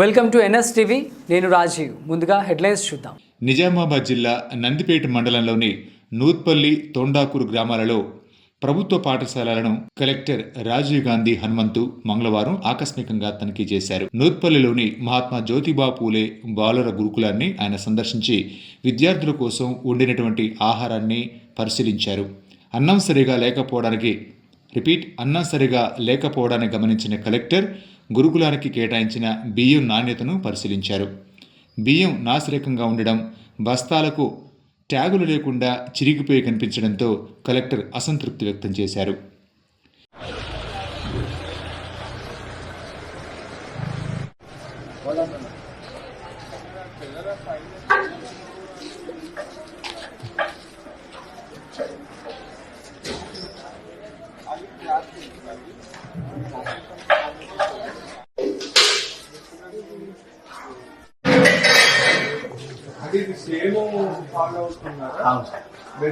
Welcome to NS TV నేను రాజీవ్. ముందుగా headlines చూద్దాం. నిజామాబాద్ జిల్లా నందిపేట మండలంలోని నూత్పల్లి తొండాకూరు గ్రామాలలో ప్రభుత్వ పాఠశాలలను కలెక్టర్ రాజీవ్ గాంధీ హనుమంతు మంగళవారం ఆకస్మికంగా తనిఖీ చేశారు. నూత్పల్లిలోని మహాత్మా జ్యోతిబా పూలే బాలుర గురుకులాన్ని ఆయన సందర్శించి విద్యార్థుల కోసం వండినటువంటి ఆహారాన్ని పరిశీలించారు. అన్నం సరిగా లేకపోవడానికి రిపీట్ అన్నం సరిగా లేకపోవడాన్ని గమనించిన కలెక్టర్ గురుకులానికి కేటాయించిన బియ్యం నాణ్యతను పరిశీలించారు. బియ్యం నాసిరకంగా ఉండడం బస్తాలకు ట్యాగులు లేకుండా చిరిగిపోయి కనిపించడంతో కలెక్టర్ అసంతృప్తి వ్యక్తం చేశారు అది ఇది సేమ్ ఫాలో అవుతున్నారా అవును సార్.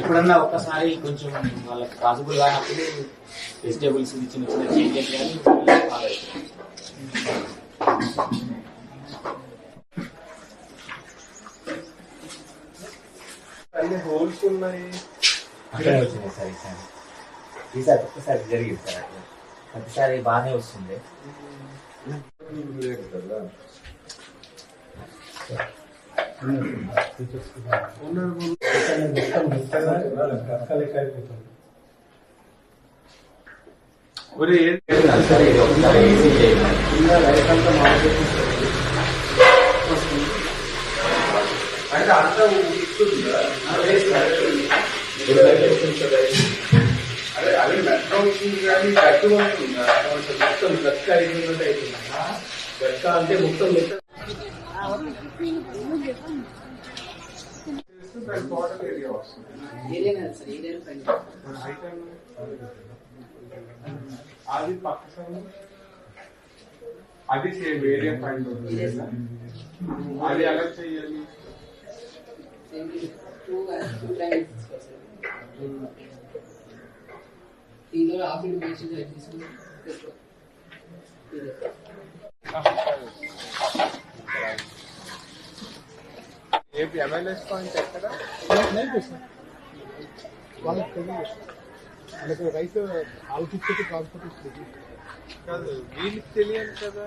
ఎప్పుడన్నా ఒక్కసారి కొంచెం వాళ్ళకి పాసిబుల్ కానప్పుడు వెజిటేబుల్స్ చిన్న చిన్న చేంజెస్ కానీ follow అవుతుంది. అన్ని హోల్స్ ఉన్నాయి. అక్కడే వచ్చినాయి సార్ ఈసారి. ఈసారి ఒక్కసారి జరిగింది సార్ అట్లా. ప్రతిసారి బాగానే వస్తుంది. అంటే అంతా అదే అదే మెట్రో వచ్చింది కానీ గట్టు మొత్తం గట్ట అయిపోయినట్టు అయిపోయిందా గట్ట అంటే మొత్తం గట్ట దాని బార్డర్ ఏరియా వస్తుంది అది పక్క అది సేమ్ ఏరియా పాయింట్ అది ఎలా చేయాలి దీనిలో ఆఫీస్ తీసుకుని ఏ ఎంఎల్ఎస్ పాయింట్ ఎక్కడ? వాళ్ళకి తెలియదు. వాళ్ళకి రైతు ఆలోచించేది ట్రాన్స్పోర్ట్ ఇస్తుంది కాదు వీళ్ళకి తెలియదు కదా.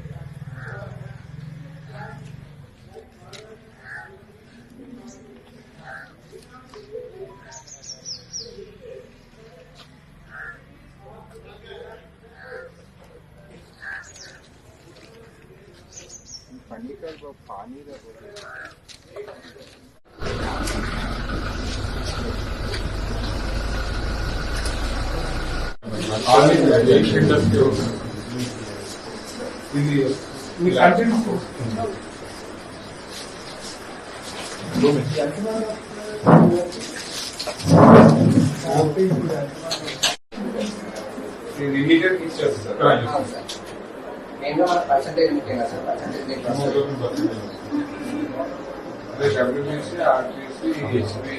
The related pictures, sir. Right. ఇది ఇమీడియట్ ఇచ్చేస్తారు మెయిన్గా మన పర్సంటేజ్ ముఖ్యంగా సార్ పర్సంటేజ్ అదే డబ్ల్యూబీసీ ఆర్టీసీ హెచ్పి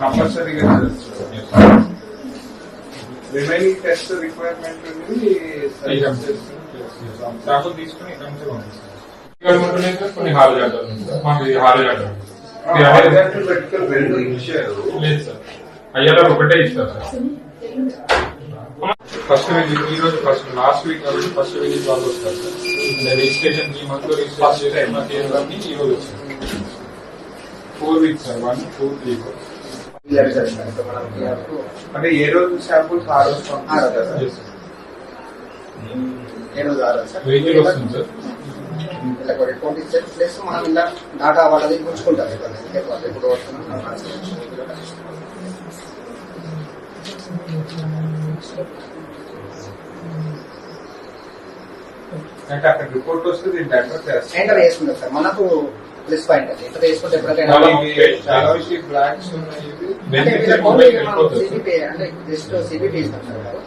కంపల్సరీగా చేస్తారు రిమైనింగ్ టెస్ట్ రిక్వైర్మెంట్ ఉంది శాంపుల్ తీసుకుని ఇక్కడ నుంచి పంపిస్తాం ఇక్కడ ఉంటున్నాయి సార్ కొన్ని హాల్ జాగ్రత్తలు ఉన్నాయి సార్ మాకు ఇది హాల్ జాగ్రత్త మెడికల్ రెండు ఇచ్చారు లేదు సార్ అయ్యేలా ఒకటే ఇస్తారు సార్. ఫస్ట్ విజిట్ ఈ రోజు ఫస్ట్ లాస్ట్ వీక్ కాబట్టి ఫస్ట్ విజిట్ వాళ్ళు వస్తారు సార్. రిజిస్ట్రేషన్ ఈ మంత్లో రిజిస్ట్రేషన్ చేసిన కేసులన్నీ ఈ రోజు వచ్చారు four weeks sir one two three four అంటే ఏ రోజు శాంపుల్స్ ఆ రోజు ఏ రోజు ఆరు సార్? వస్తుంది ప్లస్ మనం ఇలా డాటా వాళ్ళది వాళ్ళు ఎప్పుడు వస్తున్నాం. అంటే అక్కడ రిపోర్ట్ వస్తే దీన్ని ఎంటర్ చేస్తాం ఎంటర్ సార్. మనకు ప్లస్ పాయింట్ అది. ఎంటర్ చేసుకుంటే ఎప్పటికైనా బ్లాక్స్ ఉన్నాయి ఇది అంటే జస్ట్ సిబిటీ ఇస్తాం సార్ వాళ్ళు.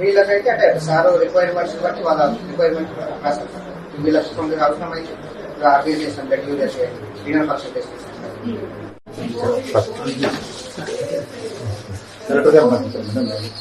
వీళ్ళకైతే అంటే సార్ రిక్వైర్మెంట్స్ బట్టి వాళ్ళ రిక్వైర్మెంట్ రాస్తారు వీళ్ళకి కొంచెం అవసరమైతే బ్లడ్ యూరియా చేయండి. చేస్తాం సార్